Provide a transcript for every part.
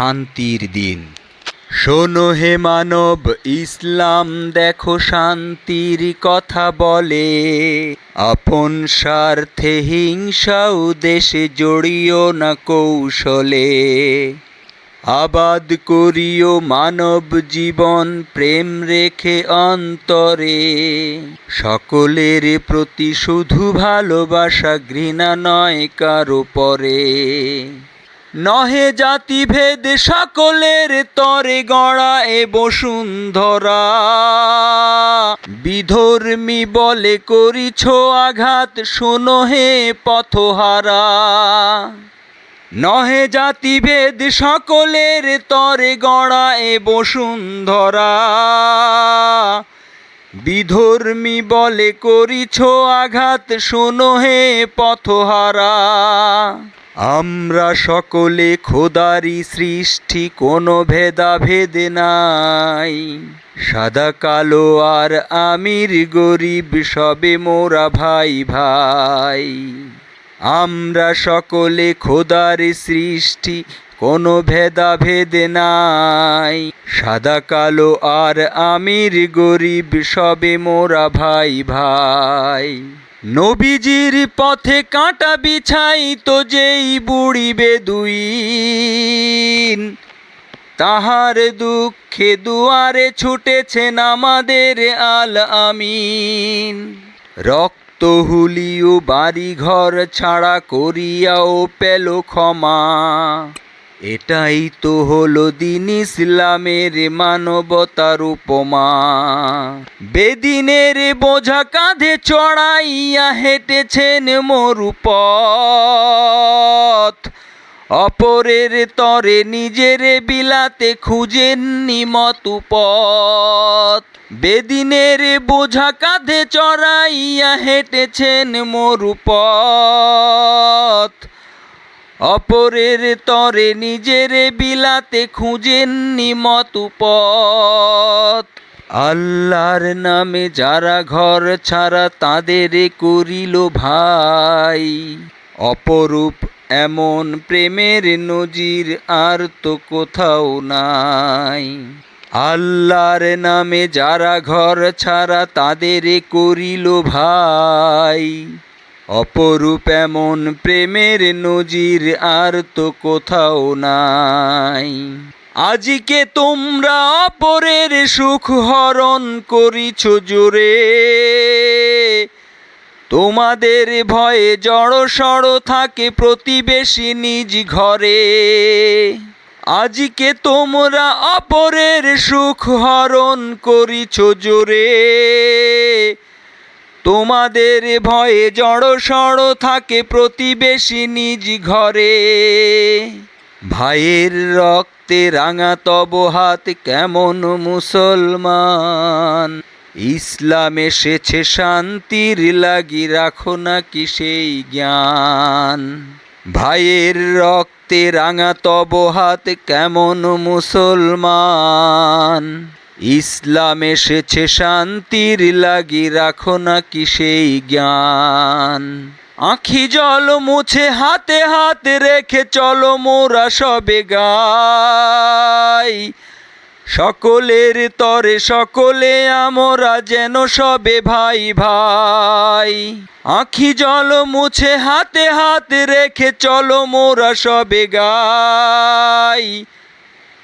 শান্তির দিন। শোনো হে মানব, ইসলাম দেখো শান্তির কথা বলে। আপন স্বার্থে হিংসা দেশে জড়িও না কৌশলে। আবাদ করিও মানব জীবন, প্রেম রেখে অন্তরে। সকলের প্রতি শুধু ভালোবাসা, ঘৃণা নয় কারও পরে। নহে জাতিভেদ সকলের তরে গড়া এ বসুন্ধরা। বিধর্মী বলে করিছ আঘাত, শোনো হে পথহারা। নহে জাতিভেদ সকলের তরে গড়া এ বসুন্ধরা। বিধর্মী বলে করিছ আঘাত, শোনো হে পথহারা। আমরা সকলে খোদারি সৃষ্টি, কোনো ভেদাভেদ নাই। সাদা, কালো আর আমির গরিব, সবে মোরা ভাই ভাই। আমরা সকলে খোদার সৃষ্টি, কোনো ভেদাভেদ নাই। সাদা, কালো আর আমির গরিব, সবে মোরা ভাই ভাই। নবীজির পথে কাঁটা বিছাই তো যেই বুড়িবে দুই তাহার দুঃখে দুয়ারে ছুটেছেন আমাদের আল আমিন। রক্ত হুলিও বাড়ি ঘর ছাড়া করিয়াও পেল ক্ষমা। এটাই তো হলো দিন ইসলামের মানবতার উপমা। বেদিনের বোঝা কাঁধে চড়াইয়া হেঁটেছেন মরুপথ। অপরের তরে নিজের বিলাতে খুঁজেন নিমত পথ বেদিনের বোঝা কাঁধে চড়াইয়া হেঁটেছেন মরুপথ। অপরের তরে নিজের বিলাতে খুঁজেন নিমত পথ। আল্লাহর নামে যারা ঘর ছাড়া তাদের করিল ভাই। অপরূপ এমন প্রেমের নজির আর তো কোথাও নাই। আল্লাহর নামে যারা ঘর ছাড়া তাদের করিল ভাই। অপরূপ এমন প্রেমের নজির আর তো কোথাও নাই। আজকে তোমরা অপরের সুখ হরণ করিছ জোরে। তোমাদের ভয়ে জড় সড় থাকে প্রতিবেশী নিজ ঘরে। আজকে তোমরা অপরের সুখ হরণ করিছ জোরে। তোমাদের ভয়ে জড় সড় থাকে প্রতিবেশী নিজ ঘরে। ভাইয়ের রক্তে রাঙা তব হাত কেমন মুসলমান। ইসলাম এসেছে শান্তির লাগি, রাখো না কি সেই জ্ঞান। ভাইয়ের রক্তে রাঙা তব হাত কেমন মুসলমান। ইসলাম এসেছে শান্তির লাগি, রাখো না কি সেই জ্ঞান। আখি জল মুছে, হাতে হাত রেখে চলো মোরা সবে গাই। সকলের তরে সকলে, আমরা যেন সবে ভাই ভাই। আখি জল মুছে, হাতে হাত রেখে চলো মোরা সবে গাই।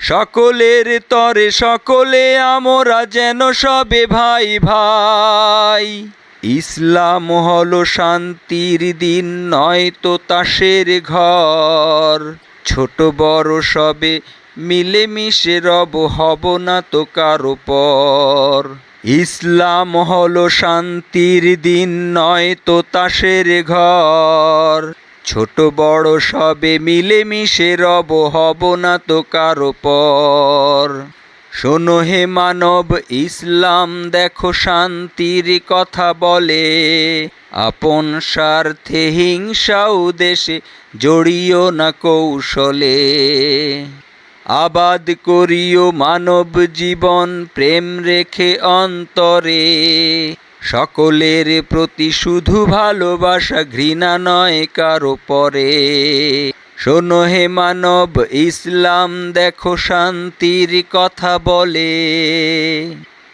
সকলের তরে সকলে আমরা যেন সবে ভাই ভাই। ইসলাম হলো শান্তির দিন, নয় তো তাসের ঘর। ছোট বড় সবে মিলেমিশে রব হব না তো কারও পর। ইসলাম হলো শান্তির দিন, নয় তো তাসের ঘর। ছোট বড় সবে মিলেমিশে রব হব না তো কারও পর শোনো হে মানব, ইসলাম দেখো শান্তির কথা বলে। আপন স্বার্থে হিংসাও দেশে জড়িও না কৌশলে। আবাদ করিও মানব জীবন, প্রেম রেখে অন্তরে। সকলের প্রতি শুধু ভালোবাসা, ঘৃণা নয় কারও পরে। শোনো হে মানব, ইসলাম দেখো, শান্তির কথা বলে।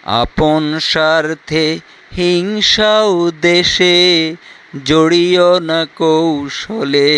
আপন স্বার্থে হিংসাও দেশে, জড়িও না কৌশলে।